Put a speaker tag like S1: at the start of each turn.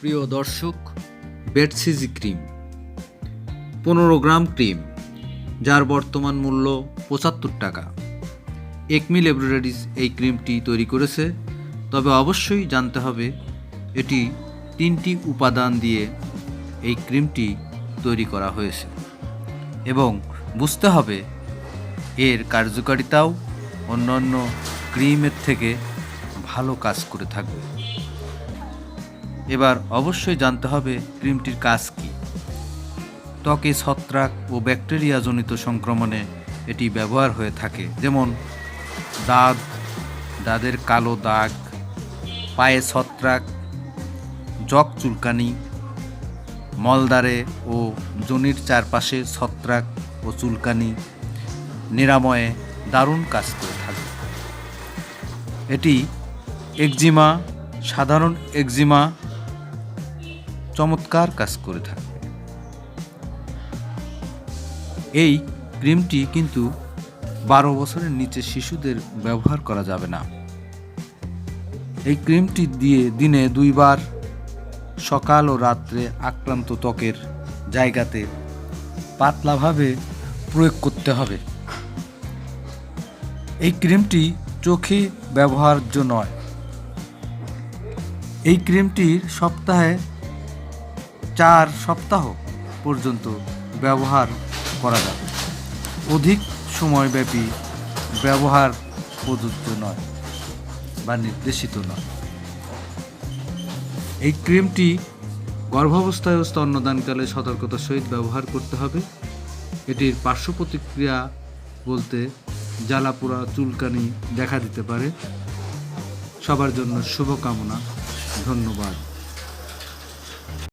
S1: প্রিয় দর্শক, বেডসিজি ক্রিম, পনেরো গ্রাম ক্রিম, যার বর্তমান মূল্য পঁচাত্তর টাকা। একমি ল্যাবরেটরিজ এই ক্রিমটি তৈরি করেছে, তবে অবশ্যই জানতে হবে এটি তিনটি উপাদান দিয়ে এই ক্রিমটি তৈরি করা হয়েছে। এবং বুঝতে হবে এর কার্যকারিতাও অন্যান্য ক্রিমের থেকে ভালো কাজ করে থাকবে। এবার অবশ্যই জানতে হবে ক্রিমটির কাজ কী। ত্বকে ছত্রাক ও ব্যাকটেরিয়াজনিত সংক্রমণে এটি ব্যবহার হয়ে থাকে, যেমন দাগ দাঁতের কালো দাগ, পায়ে ছত্রাক জক চুলকানি মলদারে ও জনির চারপাশে ছত্রাক ও চুলকানি নিরাময়ে দারুণ কাজ করে থাকে। এটি একজিমা, সাধারণ একজিমা চমৎকার কাজ করে থাকবে। এই ক্রিমটি কিন্তু বারো বছরের নিচে শিশুদের ব্যবহার করা যাবে না। এই ক্রিমটি দিয়ে দিনে দুইবার সকাল ও রাত্রে আক্রান্ত ত্বকের জায়গাতে পাতলাভাবে প্রয়োগ করতে হবে। এই ক্রিমটি চোখে ব্যবহার্য নয়। এই ক্রিমটির সপ্তাহে চার সপ্তাহ পর্যন্ত ব্যবহার করা যাবে। অধিক সময়ব্যাপী ব্যবহার প্রযোজ্য নয় বা নির্দেশিত নয়। এই ক্রিমটি গর্ভাবস্থায় স্তন্যদানকালে সতর্কতার সহিত ব্যবহার করতে হবে। এটির পার্শ্ব প্রতিক্রিয়া বলতে জ্বালাপোড়া চুলকানি দেখা দিতে পারে। সবার জন্য শুভকামনা, ধন্যবাদ।